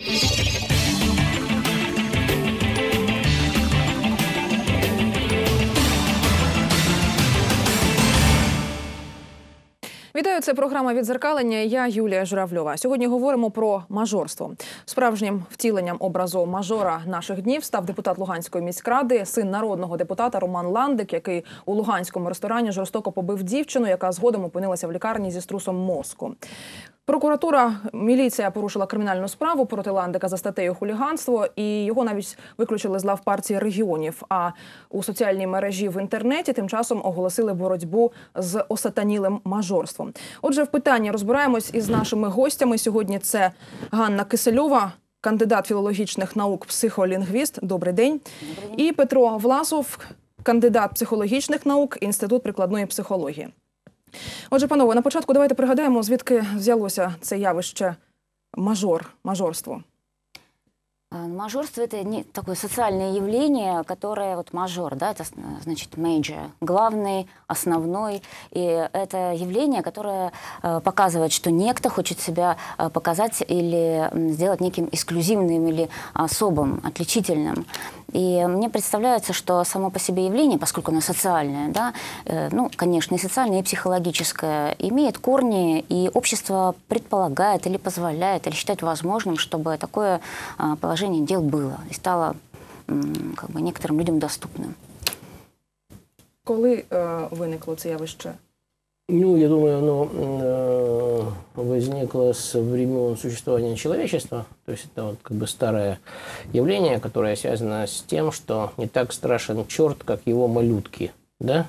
Вітаю, це програма відзеркалення. Я Юлія Журавльова. Сьогодні говоримо про мажорство. Справжнім втіленням образу мажора наших днів став депутат Луганської міськради, син народного депутата Роман Ландик, який у луганському ресторані жорстоко побив дівчину, яка згодом опинилася в лікарні зі струсом мозку. Прокуратура, міліція порушила кримінальну справу проти Ландика за статтею хуліганство, і його навіть виключили з лав партії регіонів. А у соціальній мережі в інтернеті тим часом оголосили боротьбу з осатанілим мажорством. Отже, в питанні розбираємось із нашими гостями. Сьогодні це Ганна Кисельова. Кандидат філологічних наук, психолінгвіст. Добрий день. Добрий день. І Петро Власов, кандидат психологічних наук, інститут прикладної психології. Отже, панове, на початку давайте пригадаємо, звідки взялося це явище мажор, мажорство. Мажорство – это не такое социальное явление, которое, вот мажор, да, это значит major, главный, основной. И это явление, которое показывает, что некто хочет себя показать или сделать неким эксклюзивным или особым, отличительным. И мне представляется, что само по себе явление, поскольку оно социальное, да, э, ну, конечно, и социальное, и психологическое, имеет корни, и общество предполагает или позволяет, или считает возможным, чтобы такое а, положение дел было и стало как бы, некоторым людям доступным. Коли е, виникло це явище? Ну, я думаю, оно э, возникло с времен существования человечества. То есть это вот как бы старое явление, которое связано с тем, что не так страшен черт, как его малютки. Да?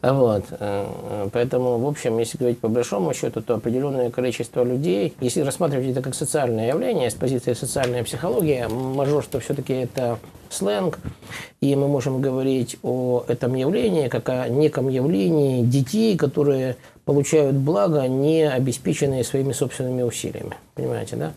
Вот. Э, поэтому, в общем, если говорить по большому счету, то определенное количество людей, если рассматривать это как социальное явление, с позиции социальной психологии, мажорство все-таки это сленг, и мы можем говорить о этом явлении как о неком явлении детей, которые получают благо, не обеспеченные своими собственными усилиями. Понимаете, да?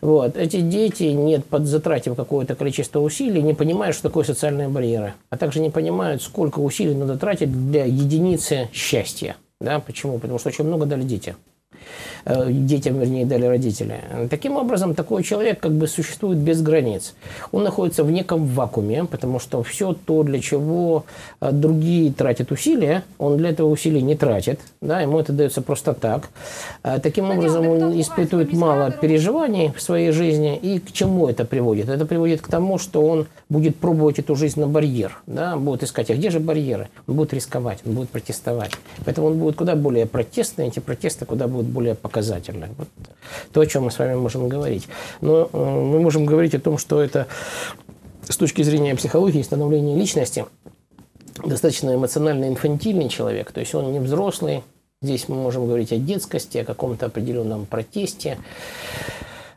Вот. Эти дети, нет, подзатратив какое-то количество усилий, не понимают, что такое социальные барьеры, а также не понимают, сколько усилий надо тратить для единицы счастья. Да? Почему? Потому что очень много дали дети. Э, детям, вернее, дали родители. Таким образом, такой человек как бы существует без границ. Он находится в неком вакууме, потому что все то, для чего э, другие тратят усилия, он для этого усилий не тратит, да, ему это дается просто так. Э, таким образом, он испытывает мало переживаний в своей жизни. И к чему это приводит? Это приводит к тому, что он будет пробовать эту жизнь на барьер, да, будет искать, а где же барьеры? Он будет рисковать, он будет протестовать. Поэтому он будет куда более протестный, эти протесты куда будут более показательны. Вот то, о чем мы с вами можем говорить. Но э, мы можем говорить о том, что это с точки зрения психологии становления личности достаточно эмоционально инфантильный человек, то есть он не взрослый. Здесь мы можем говорить о детскости, о каком-то определенном протесте.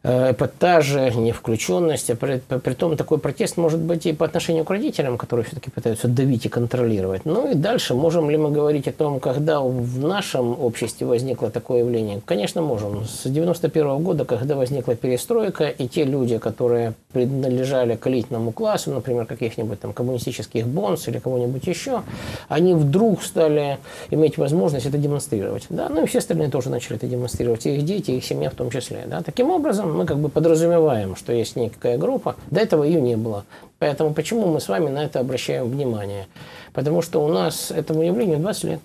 Э, эпатажи, невключенность. А при, при том такой протест может быть и по отношению к родителям, которые все-таки пытаются давить и контролировать. Ну и дальше, можем ли мы говорить о том, когда в нашем обществе возникло такое явление? Конечно, можем. С 91 года, когда возникла перестройка, и те люди, которые принадлежали к элитному классу, например, каких-нибудь там коммунистических бонс или кого-нибудь еще, они вдруг стали иметь возможность это демонстрировать. Да? Ну и все остальные тоже начали это демонстрировать, и их дети, и их семья в том числе. Да? Таким образом, мы как бы подразумеваем, что есть некая группа. До этого ее не было. Поэтому почему мы с вами на это обращаем внимание? Потому что у нас этому явлению 20 лет,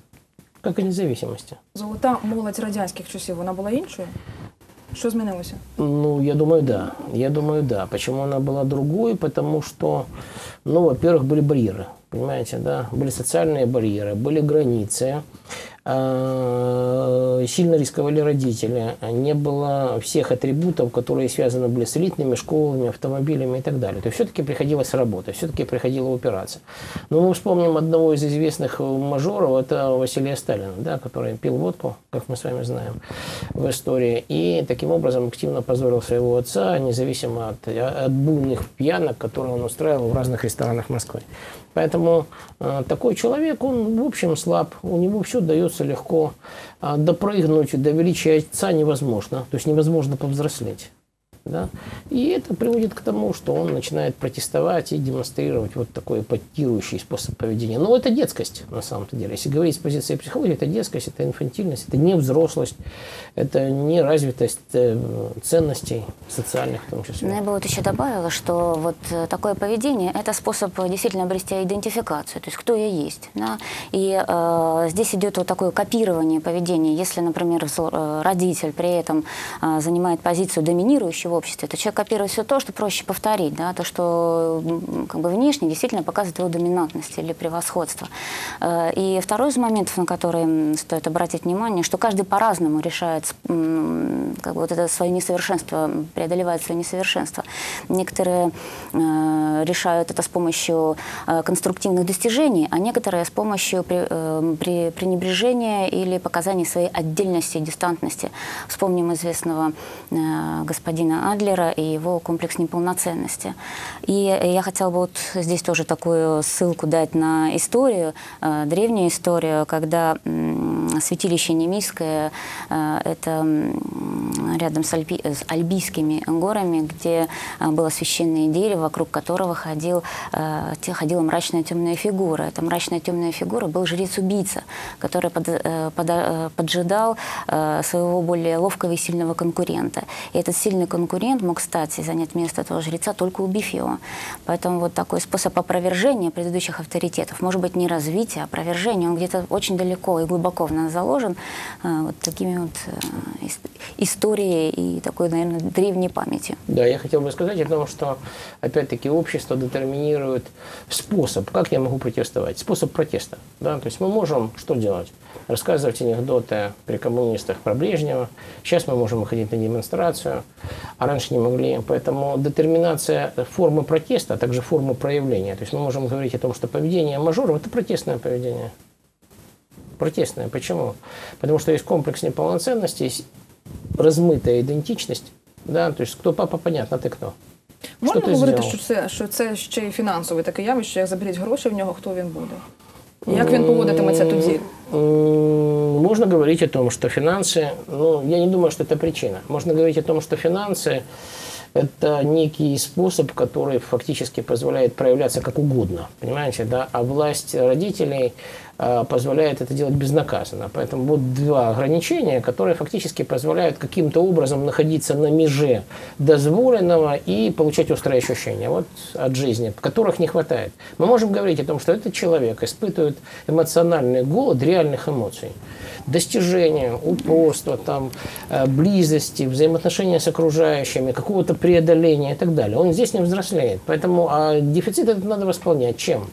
как и независимости. Золота молодь радянських часів, вона була іншою? Что змінилося? Ну, я думаю, да. Я думаю, да. Почему она была другой? Потому что, ну, во-первых, были барьеры. Понимаете, да? Были социальные барьеры, были границы. Э, сильно рисковали родители, не было всех атрибутов, которые связаны были с элитными школами, автомобилями и так далее. То есть все-таки приходилось работать, все-таки приходило упираться. Но мы вспомним одного из известных мажоров, это Василия Сталина, да, который пил водку, как мы с вами знаем, в истории, и таким образом активно позорил своего отца, независимо от, от буйных пьянок, которые он устраивал в разных ресторанах Москвы. Поэтому э, такой человек, он в общем слаб, у него все дается легко. А допрыгнуть до величия отца невозможно, то есть невозможно повзрослеть. Да? И это приводит к тому, что он начинает протестовать и демонстрировать вот такой ипотирующий способ поведения. Но это детскость, на самом-то деле. Если говорить с позиции психологии, это детскость, это инфантильность, это не взрослость, это не развитость э, ценностей социальных в том числе. Ну, я бы вот еще добавила, что вот э, такое поведение – это способ действительно обрести идентификацию, то есть кто я есть. Да? И э, здесь идет вот такое копирование поведения. Если, например, э, родитель при этом э, занимает позицию доминирующего обществе, то человек копирует все то, что проще повторить, да? то, что как бы внешне действительно показывает его доминантность или превосходство. Э, и второй из моментов, на который стоит обратить внимание, что каждый по-разному решает как бы вот это свое несовершенство, преодолевает свое несовершенство. Некоторые э, решают это с помощью э, конструктивных достижений, а некоторые с помощью пренебрежения или показания своей отдельности и дистантности. Вспомним известного господина Адлера и его комплекс неполноценности. И я хотела бы вот здесь тоже такую ссылку дать на историю, э, древнюю историю, когда святилище Немийское, э, это рядом с, Альпи, с Альбийскими горами, где э, было священное дерево, вокруг которого ходил, ходила мрачная темная фигура. Эта мрачная темная фигура был жрец-убийца, который под, под, поджидал своего более ловкого и сильного конкурента. И этот сильный конкурент мог стать и занять место этого жреца, только убив его. Поэтому вот такой способ опровержения предыдущих авторитетов, может быть, не развития, а опровержения, он где-то очень далеко и глубоко в нас заложен вот такими вот историей и такой, наверное, древней памятью. Да, я хотел бы сказать о том, что, опять-таки, общество детерминирует способ, как я могу протестовать, способ протеста. Да? То есть мы можем что делать? Рассказывать анекдоты при коммунистах про Брежнева. Сейчас мы можем выходить на демонстрацию, а раньше не могли. Поэтому детерминация формы протеста, а также формы проявления. То есть мы можем говорить о том, что поведение мажоров – это протестное поведение протестное. Почему? Потому что есть комплекс неполноценности, есть размытая идентичность. Да? То есть кто папа, понятно, а ти хто. Можна говорити, що це що це ще й фінансове таке явище, як заберіть гроші в нього, хто він буде? Як він поводитиметься тоді? Можно говорить о том, что финансы, ну, я не думаю, что это причина. Можно говорить о том, что финансы это некий способ, который фактически позволяет проявляться как угодно, понимаете, да, а власть родителей позволяет это делать безнаказанно. Поэтому вот два ограничения, которые фактически позволяют каким-то образом находиться на меже дозволенного и получать острые ощущения вот, от жизни, которых не хватает. Мы можем говорить о том, что этот человек испытывает эмоциональный голод реальных эмоций достижения, упорства, там, э, близости, взаимоотношения с окружающими, какого-то преодоления и так далее. Он здесь не взрослеет. Поэтому а дефицит этот надо восполнять. Чем?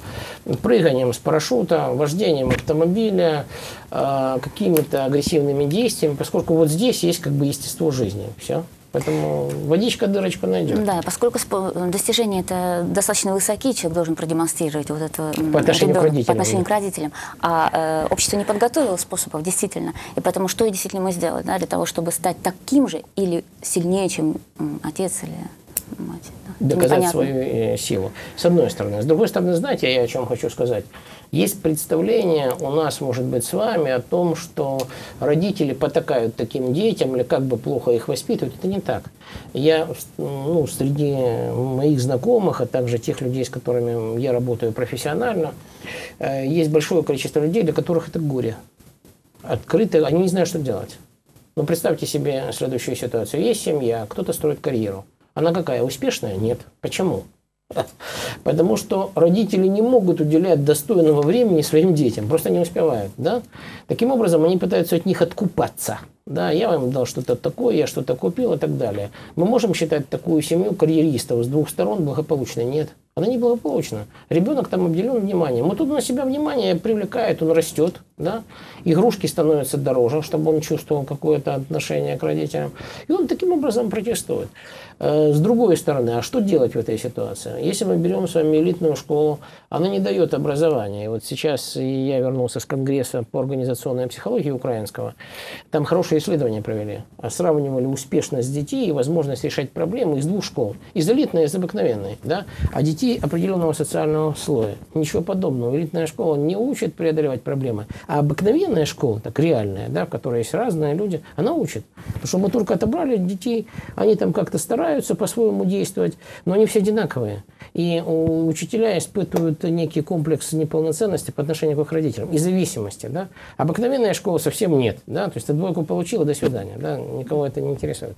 Прыганием с парашюта, вождением автомобиля, э, какими-то агрессивными действиями, поскольку вот здесь есть как бы естество жизни. Все. Поэтому водичка дырочку найдет. Да, поскольку достижения это достаточно высокие, человек должен продемонстрировать вот это по отношению, ребенок, к, родителям, по отношению да. к родителям. А э, общество не подготовило способов, действительно. И поэтому что действительно мы сделали да, для того, чтобы стать таким же или сильнее, чем отец или мать? Да, доказать непонятно. свою э, силу. С одной стороны. С другой стороны, знаете, я о чем хочу сказать? Есть представление у нас, может быть, с вами о том, что родители потакают таким детям или как бы плохо их воспитывают. Это не так. Я ну, среди моих знакомых, а также тех людей, с которыми я работаю профессионально, э, есть большое количество людей, для которых это горе. Открыто, они не знают, что делать. Но ну, представьте себе следующую ситуацию. Есть семья, кто-то строит карьеру. Она какая? Успешная? Нет. Почему? Потому что родители не могут уделять достойного времени своим детям, просто не успевают. Да? Таким образом, они пытаются от них откупаться. Да, я вам дал что-то такое, я что-то купил и так далее. Мы можем считать такую семью карьеристов с двух сторон благополучной? Нет. Она не благополучна. Ребенок там обделен вниманием. Вот тут на себя внимание привлекает, он растет. Да? Игрушки становятся дороже, чтобы он чувствовал какое-то отношение к родителям. И он таким образом протестует. Э, с другой стороны, а что делать в этой ситуации? Если мы берем с вами элитную школу, она не дает образования. И вот сейчас я вернулся с Конгресса по организационной психологии украинского. Там хорошие исследования провели. Сравнивали успешность детей и возможность решать проблемы из двух школ. Из элитной и из обыкновенной. Да? А детей определенного социального слоя. Ничего подобного. Элитная школа не учит преодолевать проблемы. А обыкновенная школа, так реальная, да, в которой есть разные люди, она учит. Потому что мы только отобрали детей, они там как-то стараются по-своему действовать, но они все одинаковые. И учителя испытывают некий комплекс неполноценности по отношению к их родителям и зависимости. Да? Обыкновенная школа совсем нет. Да? То есть ты двойку получила, до свидания. Да? Никого это не интересует.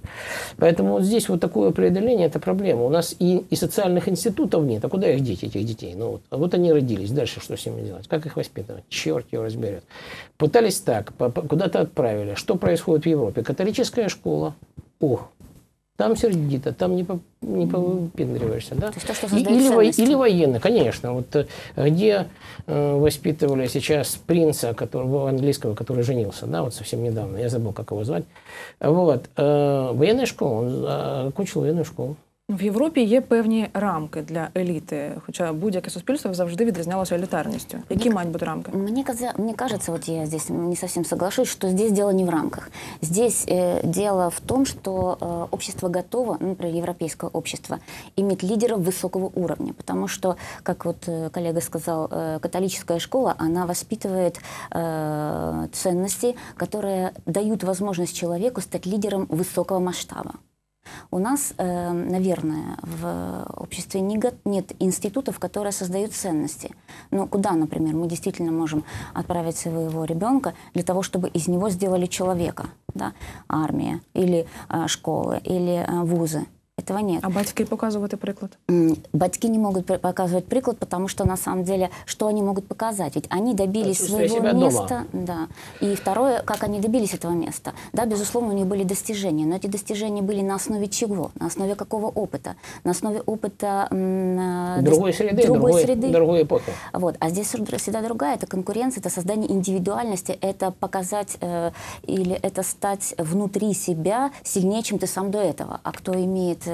Поэтому вот здесь вот такое преодоление – это проблема. У нас и, и социальных институтов нет. А куда их деть, этих детей? Ну, вот, вот они родились. Дальше что с ними делать? Как их воспитывать? Черт его разберет. Пытались так, куда-то отправили. Что происходит в Европе? Католическая школа. Ох, там сердито, там не, по, не повыпендриваешься. Да? То, что или, во, или военные, конечно. Вот э, где э, воспитывали сейчас принца который, английского, который женился, да, вот совсем недавно, я забыл, как его звать. Вот. Э, военная школа, он э, окончил военную школу. В Європі є певні рамки для еліти, хоча будь-яке суспільство завжди відрізнялося елітарністю. Які мають бути рамки? Мне, мне кажется, вот я здесь не совсем соглашусь, что здесь дело не в рамках. Здесь э, дело в том, что э, общество готово, ну, например, европейское общество, иметь лидеров высокого уровня, потому что, как вот э, коллега сказал, э, католическая школа, она воспитывает э, ценности, которые дают возможность человеку стать лидером высокого масштаба. У нас, э, наверное, в обществе нет институтов, которые создают ценности. Но куда, например, мы действительно можем отправить своего ребенка для того, чтобы из него сделали человека? Да? Армия или э, школы или э, вузы. Этого нет. А батьки показывают приклад? Батьки не могут показывать приклад, потому что на самом деле, что они могут показать? Ведь они добились своего места. Дома. Да. И второе, как они добились этого места. Да, безусловно, у них были достижения, но эти достижения были на основе чего? На основе какого опыта? На основе опыта э, другой среды, другой, другой среды. другой эпохи. Вот. А здесь всегда другая. Это конкуренция, это создание индивидуальности, это показать э, или это стать внутри себя сильнее, чем ты сам до этого. А кто имеет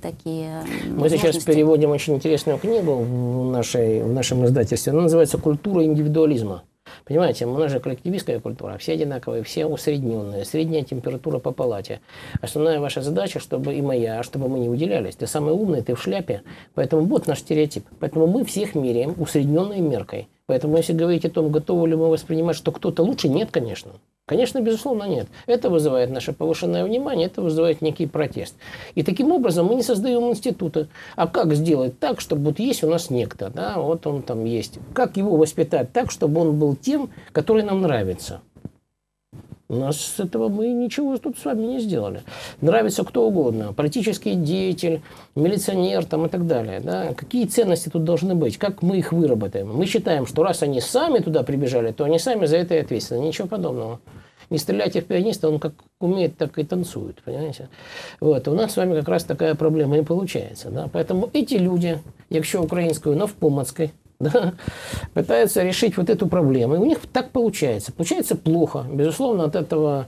такие Мы сейчас переводим очень интересную книгу в, нашей, в нашем издательстве. Она называется «Культура индивидуализма». Понимаете, у нас же коллективистская культура, все одинаковые, все усредненные, средняя температура по палате. Основная ваша задача, чтобы и моя, чтобы мы не выделялись. Ты самый умный, ты в шляпе, поэтому вот наш стереотип. Поэтому мы всех меряем усредненной меркой. Поэтому если говорить о том, готовы ли мы воспринимать, что кто-то лучше, нет, конечно. Конечно, безусловно, нет. Это вызывает наше повышенное внимание, это вызывает некий протест. И таким образом мы не создаем институты. А как сделать так, чтобы вот есть у нас некто, да, вот он там есть. Как его воспитать так, чтобы он был тем, который нам нравится? У нас с этого мы ничего тут с вами не сделали. Нравится кто угодно. Политический деятель, милиционер там и так далее. Да? Какие ценности тут должны быть? Как мы их выработаем? Мы считаем, что раз они сами туда прибежали, то они сами за это и ответственны. Ничего подобного. Не стреляйте в пианиста, он как умеет, так и танцует, понимаете? Вот. У нас с вами как раз такая проблема и получается. Да? Поэтому эти люди, якщо українською навпомацькою, да, пытаются решить вот эту проблему. И у них так получается. Получается плохо. Безусловно, от этого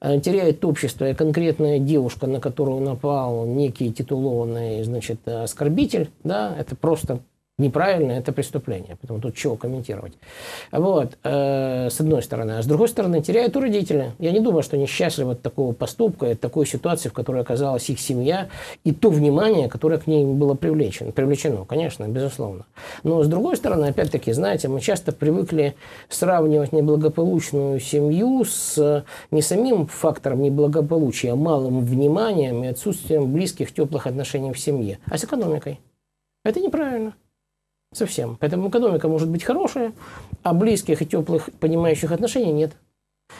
э, теряет общество и конкретная девушка, на которую напал некий титулованный значит, оскорбитель. Да, это просто неправильно, это преступление. Поэтому тут чего комментировать. Вот, э, с одной стороны. А с другой стороны, теряют у родителя. Я не думаю, что они счастливы от такого поступка, от такой ситуации, в которой оказалась их семья, и то внимание, которое к ней было привлечено. Привлечено, конечно, безусловно. Но с другой стороны, опять-таки, знаете, мы часто привыкли сравнивать неблагополучную семью с не самим фактором неблагополучия, а малым вниманием и отсутствием близких, теплых отношений в семье, а с экономикой. Это неправильно. Совсем. Поэтому экономика может быть хорошая, а близких и теплых, понимающих отношений нет.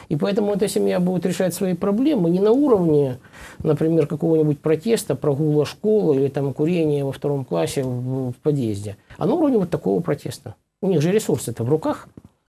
И поэтому эта семья будет решать свои проблемы не на уровне, например, какого-нибудь протеста, прогула школы или там курения во втором классе в, в подъезде, а на уровне вот такого протеста. У них же ресурсы-то в руках –